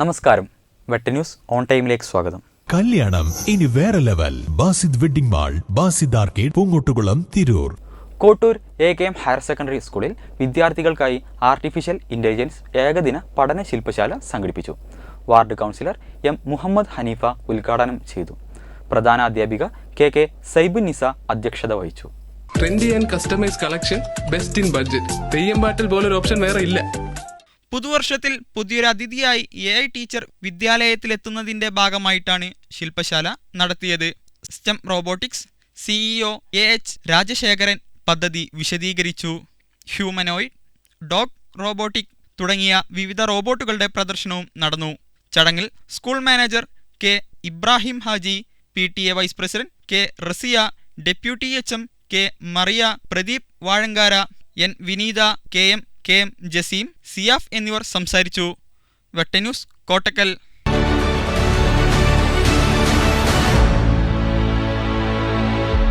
നമസ്കാരം. വെട്ട news on ടൈമിലേക്ക് സ്വാഗതം. കല്യാണം ഇനി വേറെ level. Basid wedding mall Basid arcade Poongottukulam Tirur. Kottur A K M higher secondary സ്കൂളിൽ വിദ്യാർത്ഥികൾക്കായി ആർട്ടിഫിഷ്യൽ ഇന്റലിജൻസ് ഏകദിന പഠന ശില്പശാല സംഘടിപ്പിച്ചു. Ward councillor M Muhammad Hanifa ഉദ്ഘാടനം ചെയ്തു. പ്രധാന അധ്യാപിക കെ കെ സൈബു നിസ അധ്യക്ഷത വഹിച്ചു. Trendy and customise collection best in budget Theyyam പാട്ടിൽ പോലൊരു ഓപ്ഷൻ വേറെ ഇല്ല. പുതുവർഷത്തിൽ പുതിയൊരു അതിഥിയായി എ ഐ ടീച്ചർ വിദ്യാലയത്തിലെത്തുന്നതിന്റെ ഭാഗമായിട്ടാണ് ശില്പശാല നടത്തിയത്. STEM robotics CEO A H Rajasekharan പദ്ധതി വിശദീകരിച്ചു. ഹ്യൂമനോയിഡ് ഡോഗ് റോബോട്ടിക് തുടങ്ങിയ വിവിധ റോബോട്ടുകളുടെ പ്രദർശനവും നടന്നു. ചടങ്ങിൽ school manager K Ibrahim Haji P T A vice president K Rasiya deputy H M K Mariya Pradeep Vazhangara N Vineetha K M K. M Jaseem Siyaf എന്നിവർ സംസാരിച്ചു. വെട്ടന്യൂസ് കോട്ടക്കൽ.